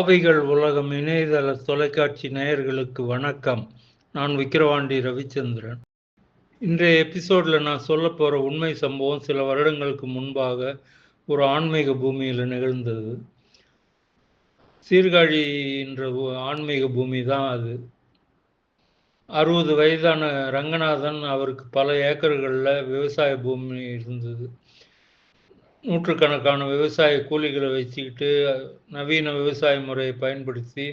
ஆவிகள் உலகம் இணையதள தொலைக்காட்சி நேயர்களுக்கு வணக்கம். நான் விக்கிரவாண்டி ரவிச்சந்திரன். இன்றைய எபிசோடில் நான் சொல்ல போகிற உண்மை சம்பவம் சில வருடங்களுக்கு முன்பாக ஒரு ஆன்மீக பூமியில் நிகழ்ந்தது. சீர்காழி என்ற ஆன்மீக பூமி தான் அது. அறுபது வயதான ரங்கநாதன் அவருக்கு பல ஏக்கர்களில் விவசாய பூமி இருந்தது. நூற்றுக்கணக்கான விவசாய கூலிகளை வச்சுக்கிட்டு நவீன விவசாய முறையை பயன்படுத்தி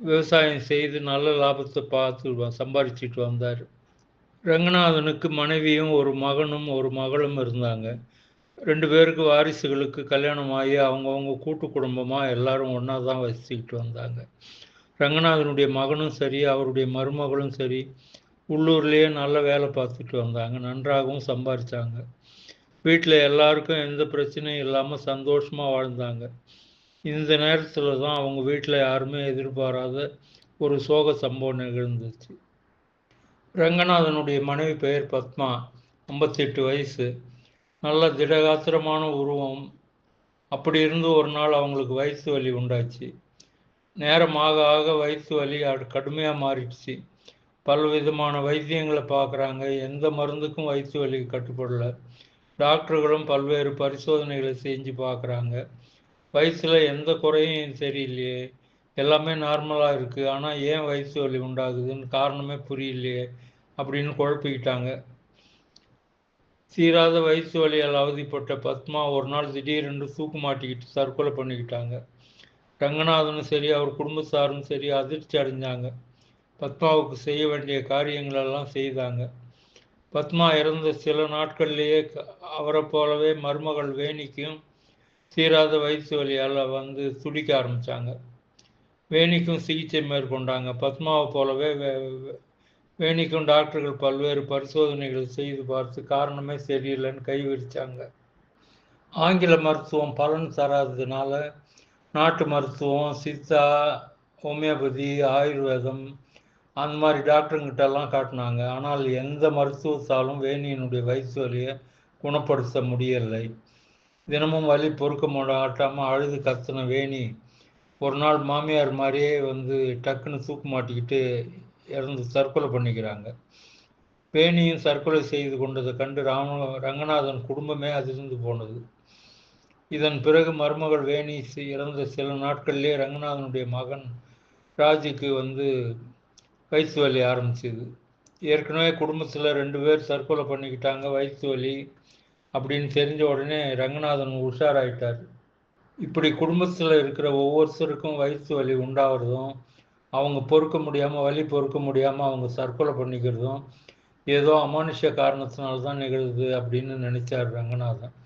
விவசாயம் செய்து நல்ல லாபத்தை பார்த்து சம்பாதிச்சிட்டு சம்பாரிச்சிட்டு வந்தார். ரங்கநாதனுக்கு மனைவியும் ஒரு மகனும் ஒரு மகளும் இருந்தாங்க. ரெண்டு பேருக்கு வாரிசுகளுக்கு கல்யாணம் ஆகி அவங்கவுங்க கூட்டு குடும்பமாக எல்லாரும் ஒன்றா தான் வசிச்சுக்கிட்டு வந்தாங்க. ரங்கநாதனுடைய மகனும் சரி அவருடைய மருமகளும் சரி உள்ளூர்லேயே நல்ல வேலை பார்த்துட்டு வந்தாங்க. நன்றாகவும் சம்பாரிச்சாங்க. வீட்டில் எல்லாருக்கும் எந்த பிரச்சனையும் இல்லாமல் சந்தோஷமாக வாழ்ந்தாங்க. இந்த நேரத்தில் தான் அவங்க வீட்டில் யாருமே எதிர்பாராத ஒரு சோக சம்பவம் நிகழ்ந்துச்சு. ரங்கநாதனுடைய மனைவி பெயர் பத்மா ஐம்பத்தெட்டு வயசு. நல்ல திடகாத்திரமான உருவம். அப்படி இருந்து ஒரு நாள் அவங்களுக்கு வயிற்று வலி உண்டாச்சு. நேரம் ஆக ஆக வயிற்று வலி கடுமையாக மாறிடுச்சு. பலவிதமான வைத்தியங்களை பார்க்குறாங்க எந்த மருந்துக்கும் வயிற்று வலி கட்டுப்படலை. டாக்டர்களும் பல்வேறு பரிசோதனைகளை செஞ்சு பார்க்குறாங்க. வயசில் எந்த குறையும் சரியில்லையே. எல்லாமே நார்மலாக இருக்குது ஆனால் ஏன் வயசு வலி உண்டாகுதுன்னு காரணமே புரியலையே அப்படின்னு குழப்பிக்கிட்டாங்க. சீராத வயசு வலியால் அவதிப்பட்ட பத்மா ஒரு நாள் திடீரென்று தூக்கு மாட்டிக்கிட்டு தற்கொலை பண்ணிக்கிட்டாங்க. ரங்கநாதனும் சரி அவர் குடும்பத்தாரும் சரி அதிர்ச்சி அடைஞ்சாங்க. பத்மாவுக்கு செய்ய வேண்டிய காரியங்களெல்லாம் செய்தாங்க. பத்மா இறந்த சில நாட்கள்லேயே க- அவரை போலவே மருமகள் வேணிக்கும் தீராத வயிற்று வலியால் வந்து துடிக்க ஆரம்பித்தாங்க வேணிக்கும் சிகிச்சை மேற்கொண்டாங்க. பத்மாவை போலவே வே- வேணிக்கும் டாக்டர்கள் பல்வேறு பரிசோதனைகள் செய்து பார்த்து காரணமே சரியில்லைன்னு கைவிரித்தாங்க ஆங்கில மருத்துவம் பலன் தராததுனால நாட்டு மருத்துவம் சித்தா ஹோமியோபதி ஆயுர்வேதம் அந்த மாதிரி டாக்டருங்கிட்ட எல்லாம் காட்டினாங்க. ஆனால் எந்த மருத்துவத்தாலும் வேணியினுடைய வயிற்று வலியை குணப்படுத்த முடியலை. தினமும் வலி பொறுக்க மாட்டாமல் அழுது கத்தின வேணி. ஒரு நாள் மாமியார் மாதிரியே வந்து டக்குன்னு தூக்கு மாட்டிக்கிட்டு இறந்து தற்கொலை பண்ணிக்கிறாங்க. வேணியும் தற்கொலை செய்து கொண்டதை கண்டு ராம ரங்கநாதன் குடும்பமே அதிர்ந்து போனது. இதன் பிறகு மருமகள் வேணி இறந்த சில நாட்கள்லேயே ரங்கநாதனுடைய மகன் ராஜுக்கு வந்து வயிற்று வலி ஆரம்பிச்சுது. ஏற்கனவே குடும்பத்தில் ரெண்டு பேர் தற்கொலை பண்ணிக்கிட்டாங்க வயிற்று வலி அப்படின்னு தெரிஞ்ச உடனே ரங்கநாதன் உஷாராயிட்டார். இப்படி குடும்பத்தில் இருக்கிற ஒவ்வொருத்தருக்கும் வயிற்று வலி உண்டாகிறதும் அவங்க பொறுக்க முடியாமல் வலி பொறுக்க முடியாமல் அவங்க தற்கொலை பண்ணிக்கிறதும் ஏதோ அமானுஷ்ய காரணத்தினால தான் நிகழுது அப்படின்னு நினச்சார் ரங்கநாதன்.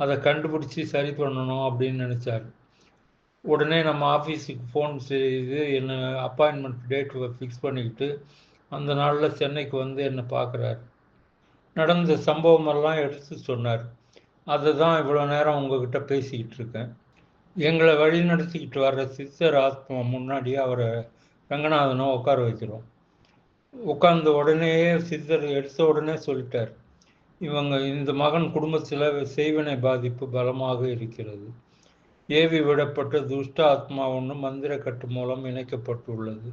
அதை கண்டுபிடிச்சி சரி பண்ணணும் அப்படின்னு நினச்சார். உடனே நம்ம ஆஃபீஸுக்கு ஃபோன் செய்து என்னை அப்பாயின்மெண்ட் டேட் ஃபிக்ஸ் பண்ணிக்கிட்டு அந்த நாளில் சென்னைக்கு வந்து என்னை பார்க்குறாரு. நடந்த சம்பவமெல்லாம் எடுத்து சொன்னார். அதை தான் இவ்வளோ நேரம் உங்ககிட்ட பேசிக்கிட்டு இருக்கேன். எங்களை வழி நடத்திக்கிட்டு வர்ற சித்தர் ஆத்மா முன்னாடி அவரை ரங்கநாதனை உட்கார வைக்கிறோம். உட்கார்ந்த உடனேயே சித்தர் எடுத்த உடனே சொல்லிட்டார். இவங்க இந்த மகன் குடும்பத்தில் செய்வினை பாதிப்பு பலமாக இருக்கிறது. ஏவி விடப்பட்ட துஷ்ட ஆத்மா ஒன்று மந்திர கட்டு மூலம் இணைக்கப்பட்டுள்ளது.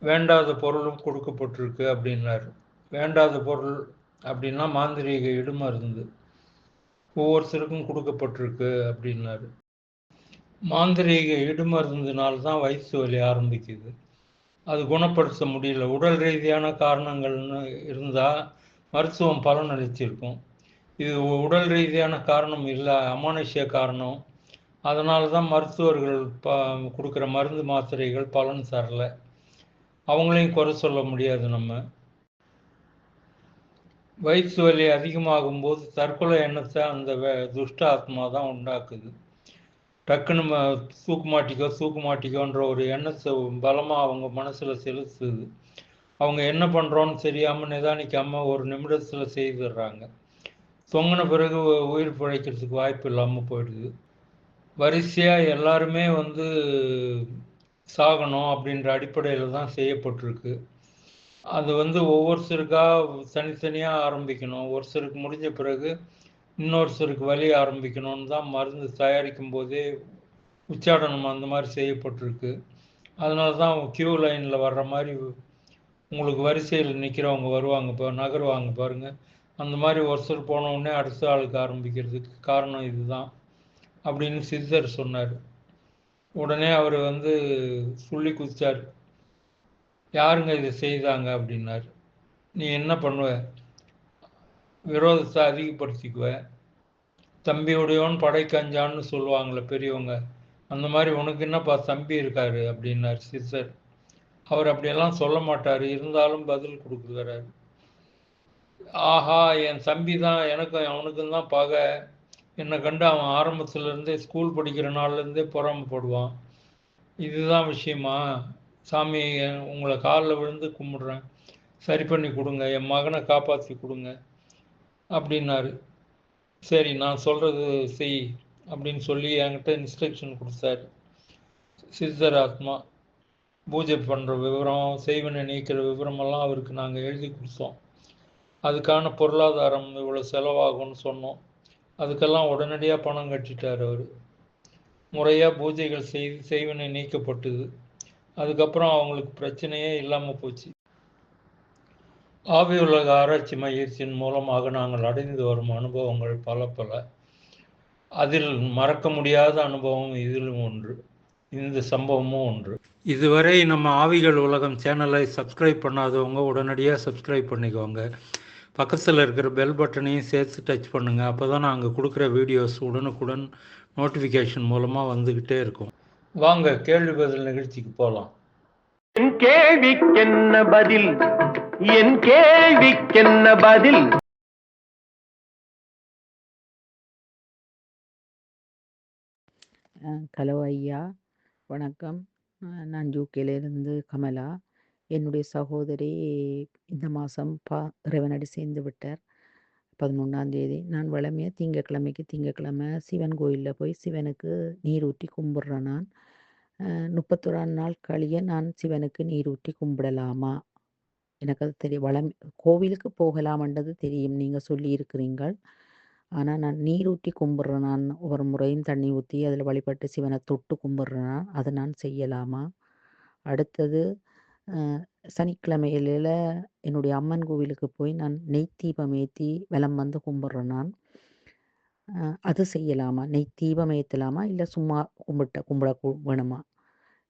வேண்டாத பொருளும் கொடுக்கப்பட்டிருக்கு அப்படின்னாரு. வேண்டாத பொருள் அப்படின்னா மாந்திரீக இடுமருந்து. ஒவ்வொருத்தருக்கும் கொடுக்கப்பட்டிருக்கு அப்படின்னாரு. மாந்திரீக இடுமருந்தினால் தான் வயிற்று வலி ஆரம்பிக்குது. அது குணப்படுத்த முடியல. உடல் ரீதியான காரணங்கள்னு இருந்தால் மருத்துவம் பலன் அளிச்சிருக்கும் இது உடல் ரீதியான காரணம் இல்லை அமானுஷ்ய காரணம். அதனால தான் மருத்துவர்கள் ப கொடுக்குற மருந்து மாத்திரைகள் பலன் தரல. அவங்களையும் குறை சொல்ல முடியாது நம்ம. வயிற்று வலி அதிகமாகும் போது தற்கொலை எண்ணத்தை அந்த வே- துஷ்ட ஆத்மா தான் உண்டாக்குது. டக்குன்னு ம தூக்கு மாட்டிக்கோ தூக்கு மாட்டிக்கோன்ற ஒரு எண்ணத்தை பலமாக அவங்க மனசில் செலுத்துது. அவங்க என்ன பண்ணுறோன்னு தெரியாமல் நிதானிக்காமல் ஒரு நிமிடத்தில் செய்துடுறாங்க. தொங்கின பிறகு உயிர் பிழைக்கிறதுக்கு வாய்ப்பு இல்லாமல் போயிடுது. வரிசையாக எல்லாருமே வந்து சாகணும் அப்படின்ற அடிப்படையில் தான் செய்யப்பட்டிருக்கு. அது வந்து ஒவ்வொருத்தருக்கா தனித்தனியாக ஆரம்பிக்கணும். ஒருத்தருக்கு முடிஞ்ச பிறகு இன்னொருத்தருக்கு வழி ஆரம்பிக்கணும்னு தான் மருந்து தயாரிக்கும் போதே உச்சாடனம் அந்த மாதிரி செய்யப்பட்டிருக்கு. அதனால தான் கியூ லைனில் வர்ற மாதிரி உங்களுக்கு வரிசையில் நிற்கிறவங்க வருவாங்க இப்போ நகருவாங்க பாருங்கள் அந்த மாதிரி ஒருத்தர் போன உடனே அடுத்த ஆளுக்கு ஆரம்பிக்கிறதுக்கு காரணம் இதுதான். அப்படின்னு சித்தர் சொன்னார். உடனே அவர் வந்து சொல்லி குதிச்சார். யாருங்க இதை செய்தாங்க? அப்படின்னாரு. நீ என்ன பண்ணுவ? விரோதத்தை அதிகப்படுத்திக்குவ. தம்பியுடையவன் படைக்கஞ்சான்னு சொல்லுவாங்களே பெரியவங்க. அந்த மாதிரி உனக்கு என்னப்பா தம்பி இருக்காரு? அப்படின்னார் சித்தர். அவர் அப்படியெல்லாம் சொல்ல மாட்டார். இருந்தாலும் பதில் கொடுக்குறாரு. ஆஹா என் தம்பி தான் எனக்கும் அவனுக்கும் தான் பகை. என்னை கண்டு அவன் ஆரம்பத்துலேருந்தே ஸ்கூல் படிக்கிற நாள்லேருந்தே பொறாமப்படுவான் இதுதான் விஷயமா? சாமி உங்களை காலில் விழுந்து கும்பிடுறேன். சரி பண்ணி கொடுங்க என் மகனை காப்பாற்றி கொடுங்க அப்படின்னாரு. சரி நான் சொல்கிறது செய் அப்படின்னு சொல்லி என்கிட்ட இன்ஸ்ட்ரக்ஷன் கொடுத்தாரு. சித்தர் ஆத்மா பூஜை பண்ணுற விவரம் செய்வனை நீக்கிற விவரமெல்லாம் அவருக்கு நாங்கள் எழுதி கொடுத்தோம். அதுக்கான பொருளாதாரம் இவ்வளோ செலவாகும்னு சொன்னோம். அதுக்கெல்லாம் உடனடியாக பணம் கட்டிட்டார் அவர். முறையாக பூஜைகள் செய்து செய்வனை நீக்கப்பட்டது. அதுக்கப்புறம் அவங்களுக்கு பிரச்சனையே இல்லாமல் போச்சு. ஆவி உலக ஆராய்ச்சி மையத்தின் மூலமாக நாங்கள் அடைந்து வரும் அனுபவங்கள் பல பல. அதில் மறக்க முடியாத அனுபவம் இதிலும் ஒன்று. இந்த சம்பவமும் ஒன்று. இதுவரை நம்ம ஆவிகள் உலகம் சேனலை சப்ஸ்கிரைப் பண்ணாதவங்க உடனடியாக சப்ஸ்கிரைப் பண்ணிக்கோங்க. பக்கத்தில் இருக்கிற பெல் பட்டனையும் சேர்த்து டச் பண்ணுங்கள் அப்போ தான் நாங்கள் கொடுக்குற வீடியோஸ் உடனுக்குடன் நோட்டிஃபிகேஷன் மூலமாக வந்துக்கிட்டே இருக்கும். வாங்க கேள்வி பதில் நிகழ்ச்சிக்கு போகலாம் என் கேள்விக்கென்ன பதில்? என் கேள்விக்கென்ன பதில்? ஹலோ ஐயா. வணக்கம். நான் யூகேலேருந்து கமலா. என்னுடைய சகோதரி இந்த மாதம் பா இறைவனடி சேர்ந்து விட்டார். பதினொன்றாம் தேதி. நான் வளமையாக திங்கக்கிழமைக்கு திங்கக்கிழமை சிவன் கோயிலில் போய் சிவனுக்கு நீர் ஊற்றி கும்பிட்றேன் நான். முப்பத்தொராம் நாள் கழிய நான் சிவனுக்கு நீர் ஊற்றி கும்பிடலாமா? எனக்கு அது தெரியும் வளம் கோவிலுக்கு போகலாமன்றது தெரியும். நீங்கள் சொல்லியிருக்கிறீங்கள் ஆனால் நான் நீர் ஊற்றி கும்பிட்றேன் நான். ஒவ்வொரு முறையும் தண்ணி ஊற்றி அதில் வழிபட்டு சிவனை தொட்டு கும்பிட்றேன் அதை நான் செய்யலாமா? அடுத்தது சனிக்கிழமையில என்னுடைய அம்மன் கோவிலுக்கு போய் நான் நெய் தீபம் ஏற்றி வலம் வந்து கும்பிட்றேன் நான். அது செய்யலாமா? நெய் தீபம் ஏற்றலாமா இல்லை சும்மா கும்பிட்ட கும்பிட வேணுமா?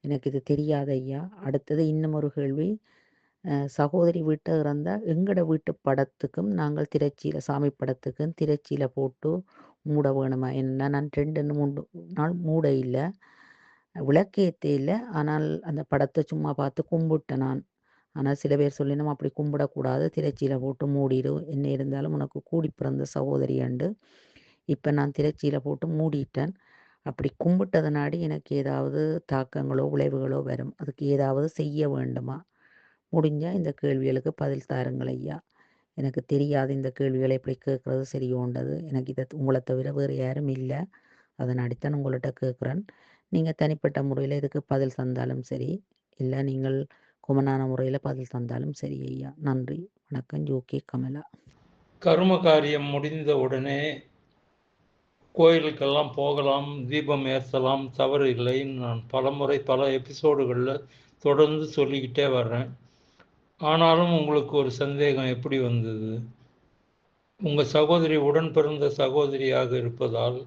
எனக்கு இது தெரியாத ஐயா. அடுத்தது இன்னும் ஒரு கேள்வி. சகோதரி வீட்டை இருந்தால் எங்களோட வீட்டு படத்துக்கும் நாங்கள் திருச்சியில் சாமி படத்துக்கும் திருச்சியில் போட்டு மூட வேணுமா? என்ன? நான் ரெண்டு மூணு நாள் மூட இல்லை. விளக்கேற்ற இல்லை ஆனால் அந்த படத்தை சும்மா பார்த்து கும்பிட்டேன் நான். ஆனால் சில பேர் சொல்லினோம் அப்படி கும்பிடக்கூடாது. திரைச்சியில் போட்டு மூடிடு. என்ன இருந்தாலும் உனக்கு கூடி பிறந்த சகோதரி அண்டு. இப்போ நான் திரைச்சியில் போட்டு மூடிட்டேன். அப்படி கும்பிட்டதனாடி எனக்கு ஏதாவது தாக்கங்களோ விளைவுகளோ வரும். அதுக்கு ஏதாவது செய்ய வேண்டுமா? முடிஞ்சால் இந்த கேள்விகளுக்கு பதில் தாருங்கள் ஐயா. எனக்கு தெரியாது இந்த கேள்விகளை எப்படி கேட்குறது சரி உண்டது எனக்கு இதை உங்களை தவிர வேறு யாரும் இல்லை. அதனாடித்தான் உங்கள்கிட்ட கேட்குறேன். நீங்கள் தனிப்பட்ட முறையில் இதுக்கு பதில் தந்தாலும் சரி இல்லை நீங்கள் குமனான முறையில் பதில் தந்தாலும் சரி ஐயா. நன்றி. வணக்கம். யூகே கமலா. கர்ம காரியம் முடிந்த உடனே கோயிலுக்கெல்லாம் போகலாம் தீபம் ஏற்றலாம் தவறு இல்லைன்னு நான் பலமுறை பல எபிசோடுகளில் தொடர்ந்து சொல்லிக்கிட்டே வர்றேன். ஆனாலும் உங்களுக்கு ஒரு சந்தேகம் எப்படி வந்தது? உங்கள் சகோதரி உடன் பிறந்த சகோதரியாக இருப்பதால்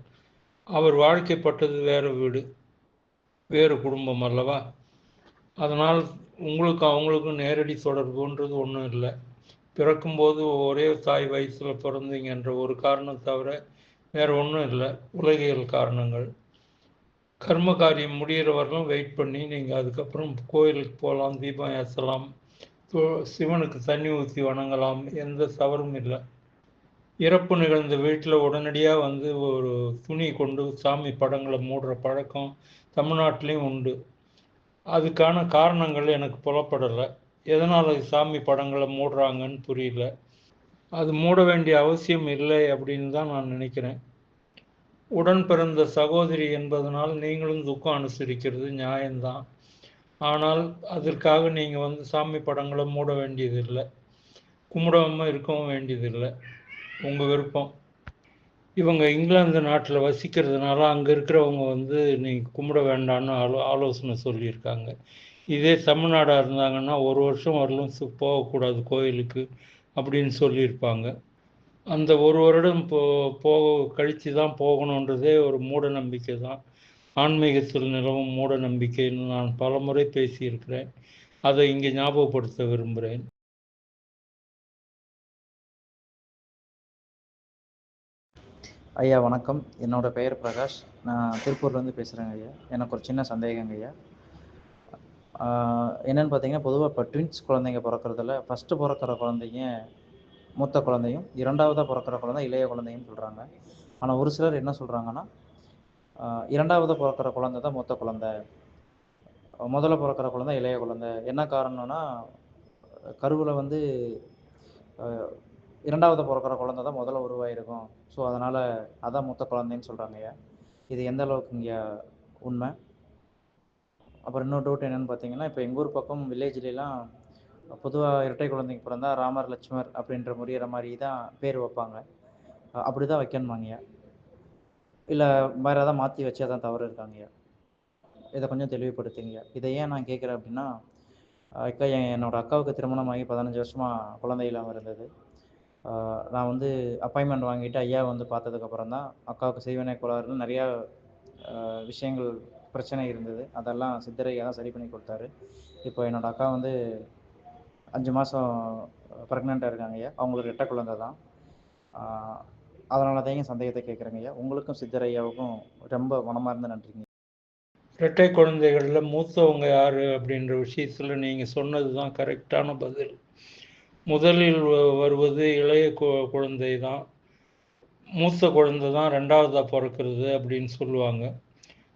அவர் வாழ்க்கைப்பட்டது வேறு வீடு. வேறு குடும்பம் அல்லவா? அதனால் உங்களுக்கு அவங்களுக்கும் நேரடி தொடர்புன்றது ஒன்றும் இல்லை. பிறக்கும்போது ஒரே தாய் வயசில் பிறந்தீங்கன்ற ஒரு காரணம் தவிர வேறு ஒன்றும் இல்லை. உலகியல் காரணங்கள். கர்ம காரியம் முடிகிறவர்களும் வெயிட் பண்ணி நீங்கள் அதுக்கப்புறம் கோயிலுக்கு போகலாம் தீபம் ஏற்றலாம் சிவனுக்கு தண்ணி ஊற்றி வணங்கலாம் எந்த தவறும் இல்லை. இறப்பு நிகழ்ந்த வீட்டில் உடனடியாக வந்து ஒரு துணி கொண்டு சாமி படங்களை மூடுற பழக்கம் தமிழ்நாட்டிலையும் உண்டு. அதுக்கான காரணங்கள் எனக்கு புலப்படலை. எதனால் சாமி படங்களை மூடுறாங்கன்னு புரியல. அது மூட வேண்டிய அவசியம் இல்லை அப்படின்னு தான் நான் நினைக்கிறேன். உடன் பிறந்த சகோதரி என்பதனால் நீங்களும் துக்கம் அனுசரிக்கிறது நியாயம்தான். ஆனால் அதற்காக நீங்கள் வந்து சாமி படங்களை மூட வேண்டியதில்லை. கும்பிடாமல் இருக்கவும் வேண்டியதில்லை. உங்கள் விருப்பம். இவங்க இங்கிலாந்து நாட்டில் வசிக்கிறதுனால அங்கே இருக்கிறவங்க வந்து நீங்கள் கும்பிட வேண்டாம்னு ஆலோ ஆலோசனை சொல்லியிருக்காங்க. இதே தமிழ்நாடாக இருந்தாங்கன்னா ஒரு வருஷம் வரலும் போகக்கூடாது கோயிலுக்கு அப்படின்னு சொல்லியிருப்பாங்க. அந்த ஒரு வருடம் போ போக கழித்து தான் போகணுன்றதே ஒரு மூட நம்பிக்கை தான். ஆன்மீகத்தில் நிலவும் மூட நம்பிக்கைன்னு நான் பலமுறை பேசியிருக்கிறேன். அதை இங்கே ஞாபகப்படுத்த விரும்புகிறேன். ஐயா வணக்கம். என்னோட பெயர் பிரகாஷ். நான் திருப்பூர்லேருந்து பேசுகிறேங்க ஐயா. எனக்கு ஒரு சின்ன சந்தேகங்க ஐயா. ஆஹ் என்னன்னு பார்த்தீங்கன்னா பொதுவாக இப்போ ட்வின்ஸ் குழந்தைங்க பிறக்கறதுல ஃபஸ்ட்டு பிறக்கிற குழந்தைங்க மூத்த குழந்தையும் இரண்டாவதாக பிறக்கிற குழந்தை இளைய குழந்தையும் சொல்கிறாங்க ஆனால் ஒரு சிலர் என்ன சொல்கிறாங்கன்னா இரண்டாவது பிறக்கிற குழந்தை தான் மூத்த குழந்தை. முதல்ல பிறக்கிற குழந்தை இளைய குழந்தை. என்ன காரணம்னா கருவில் வந்து இரண்டாவது பிறக்கிற குழந்தை தான் முதல்ல உருவாயிருக்கும். ஸோ அதனால் அதான் மூத்த குழந்தைன்னு சொல்கிறாங்க ஐயா. இது எந்த அளவுக்கு இங்கே உண்மை? அப்புறம் இன்னொரு டவுட் என்னன்னு பார்த்தீங்கன்னா இப்போ எங்கள் ஊர் பக்கம் வில்லேஜ்லாம் பொதுவாக இரட்டை குழந்தைங்க பிறந்தா ராமர் லட்சுமர் அப்படின்ற முறையிற மாதிரி தான் பேர் வைப்பாங்க. அப்படி தான் வைக்கணுமாங்கய்யா இல்லை வேறு ஏதாவது மாற்றி வச்சா தான் தவறு இருக்காங்கய்யா இதை கொஞ்சம் தெளிவுபடுத்துங்க இதை ஏன் நான் கேட்குறேன் அப்படின்னா அக்கா என் என்னோட அக்காவுக்கு திருமணமாகி பதினஞ்சு வருஷமாக குழந்தை இல்லாமல் இருந்தது. நான் வந்து அப்பாயின்மெண்ட் வாங்கிட்டு ஐயா வந்து பார்த்ததுக்கப்புறம் தான் அக்காவுக்கு செய்வினை கோளாறுல நிறையா விஷயங்கள் பிரச்சனை இருந்தது. அதெல்லாம் சித்தரையா தான் சரி பண்ணி கொடுத்தாரு. இப்போ என்னோட அக்கா வந்து அஞ்சு மாதம் ப்ரெக்னெண்ட்டாக இருக்காங்க ஐயா. அவங்களுக்கு ரெட்டை குழந்தை தான். அதனால தான் எங்கள் சந்தேகத்தை கேட்குறேங்க ஐயா. உங்களுக்கும் சித்தரையாவுக்கும் ரொம்ப மனமார்ந்த நன்றிங்க இரட்டை குழந்தைகளில் மூத்தவங்க யார் அப்படின்ற விஷயத்தில் நீங்கள் சொன்னது தான் கரெக்டான பதில். முதலில் வ- வருவது இளைய கு- குழந்தை தான் மூத்த குழந்தை தான் ரெண்டாவதாக பிறக்கிறது அப்படின்னு சொல்லுவாங்க.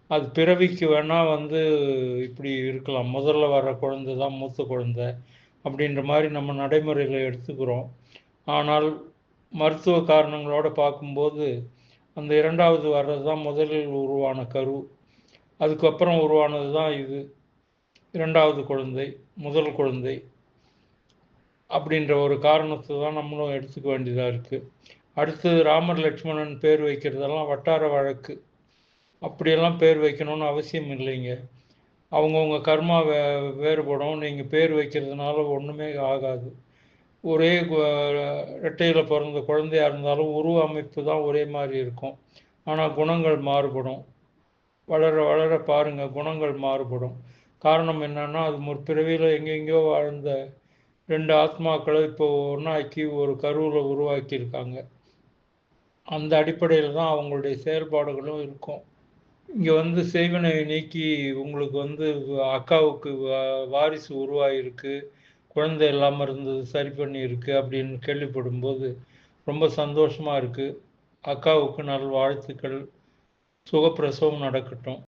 அது பிறவிக்கு வேணால் வந்து இப்படி இருக்கலாம். முதல்ல வர குழந்தை தான் மூத்த குழந்தை அப்படின்ற மாதிரி நம்ம நடைமுறைகளை எடுத்துக்கிறோம். ஆனால் மருத்துவ காரணங்களோட பார்க்கும்போது அந்த இரண்டாவது வர்றது தான் முதலில் உருவான கரு. அதுக்கப்புறம் உருவானது தான் இது. இரண்டாவது குழந்தை முதல் குழந்தை. அப்படின்ற ஒரு காரணத்தை தான் நம்மளும் எடுத்துக்க வேண்டியதாக இருக்குது அடுத்தது ராமர் லட்சுமணன் பேர் வைக்கிறதெல்லாம் வட்டார வழக்கு. அப்படியெல்லாம் பேர் வைக்கணும்னு அவசியம் இல்லைங்க. அவங்கவுங்க கர்மா வே வேறுபடும். நீங்கள் பேர் வைக்கிறதுனால ஒன்றுமே ஆகாது. ஒரே ரெட்டையில் பிறந்த குழந்தையாக இருந்தாலும் உருவ அமைப்பு தான் ஒரே மாதிரி இருக்கும். ஆனால் குணங்கள் மாறுபடும். வளர வளர பாருங்கள் குணங்கள் மாறுபடும். காரணம் என்னன்னா அது முற்பிறவியில் எங்கெங்கேயோ வாழ்ந்த ரெண்டு ஆத்மாக்களை இப்போ ஒன்றாக்கி ஒரு கருவில் உருவாக்கியிருக்காங்க. அந்த அடிப்படையில் தான் அவங்களுடைய செயல்பாடுகளும் இருக்கும். இங்கே வந்து செய்வினை நீக்கி உங்களுக்கு வந்து அக்காவுக்கு வா- வாரிசு உருவாகிருக்கு குழந்தை இல்லாமல் இருந்தது சரி பண்ணியிருக்கு அப்படின்னு கேள்விப்படும்போது ரொம்ப சந்தோஷமாக இருக்குது அக்காவுக்கு நல் வாழ்த்துக்கள். சுகப்பிரசவம் நடக்கட்டும்.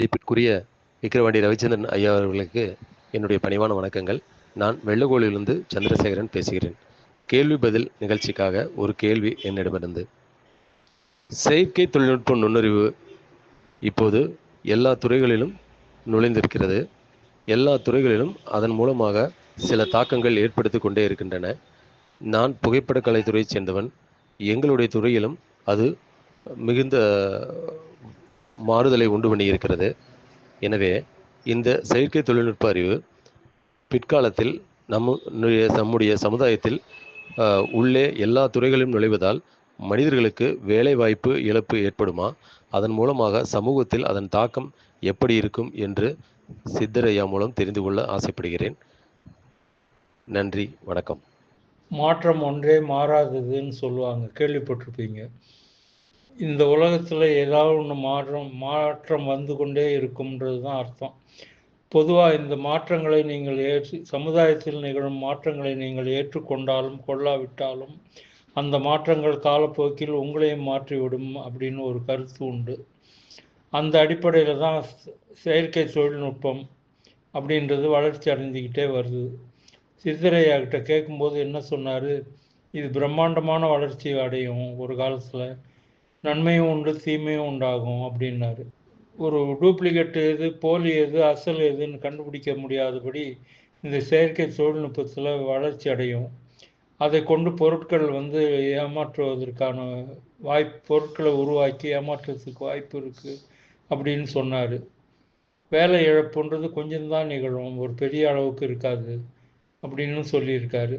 மதிப்பிற்குரிய விக்ரவாண்டி ரவிச்சந்திரன் ஐயா அவர்களுக்கு என்னுடைய பணிவான வணக்கங்கள். நான் வெள்ளகோலிலிருந்து சந்திரசேகரன் பேசுகிறேன். கேள்வி பதில் நிகழ்ச்சிக்காக ஒரு கேள்வி என்னிடமிருந்து. செயற்கை தொழில்நுட்ப நுண்ணறிவு இப்போது எல்லா துறைகளிலும் நுழைந்திருக்கிறது. எல்லா துறைகளிலும் அதன் மூலமாக சில தாக்கங்கள் ஏற்படுத்தி கொண்டே இருக்கின்றன. நான் புகைப்படக் கலைத்துறையைச் சேர்ந்தவன். எங்களுடைய துறையிலும் அது மிகுந்த மாறுதலை உண்டு பண்ணியிருக்கிறது. எனவே இந்த செயற்கை தொழில்நுட்ப அறிவு பிற்காலத்தில் நம்ம நம்முடைய சமுதாயத்தில் உள்ளே எல்லா துறைகளிலும் நுழைவதால் மனிதர்களுக்கு வேலை வாய்ப்பு இழப்பு ஏற்படுமா? அதன் மூலமாக சமூகத்தில் அதன் தாக்கம் எப்படி இருக்கும் என்று சித்தரையா மூலம் தெரிந்து கொள்ள ஆசைப்படுகிறேன். நன்றி வணக்கம். மாற்றம் ஒன்றே மாறாததுன்னு சொல்லுவாங்க கேள்விப்பட்டிருப்பீங்க. இந்த உலகத்தில் ஏதாவது ஒன்று மாற்றம் மாற்றம் வந்து கொண்டே இருக்கும்ன்றது தான் அர்த்தம். பொதுவாக இந்த மாற்றங்களை நீங்கள் ஏற்று சமுதாயத்தில் நிகழும் மாற்றங்களை நீங்கள் ஏற்றுக்கொண்டாலும் கொள்ளாவிட்டாலும் அந்த மாற்றங்கள் காலப்போக்கில் உங்களையும் மாற்றிவிடும் அப்படின்னு ஒரு கருத்து உண்டு. அந்த அடிப்படையில் தான் செயற்கை தொழில்நுட்பம் அப்படின்றது வளர்ச்சி அடைஞ்சிக்கிட்டே வருது. சித்தரையா கிட்ட கேட்கும்போது என்ன சொன்னார்? இது பிரம்மாண்டமான வளர்ச்சி அடையும் ஒரு காலத்தில். நன்மையும் உண்டு தீமையும் உண்டாகும் அப்படின்னாரு. ஒரு டூப்ளிகேட் எது போலி எது அசல் எதுன்னு கண்டுபிடிக்க முடியாதபடி இந்த செயற்கை தொழில்நுட்பத்தில் வளர்ச்சி அடையும். அதை கொண்டு பொருட்கள் வந்து ஏமாற்றுவதற்கான வாய்ப்பு பொருட்களை உருவாக்கி ஏமாற்றுறதுக்கு வாய்ப்பு இருக்குது அப்படின்னு சொன்னார். வேலை இழப்புன்றது கொஞ்சம்தான் நிகழும் ஒரு பெரிய அளவுக்கு இருக்காது அப்படின்னு சொல்லியிருக்காரு.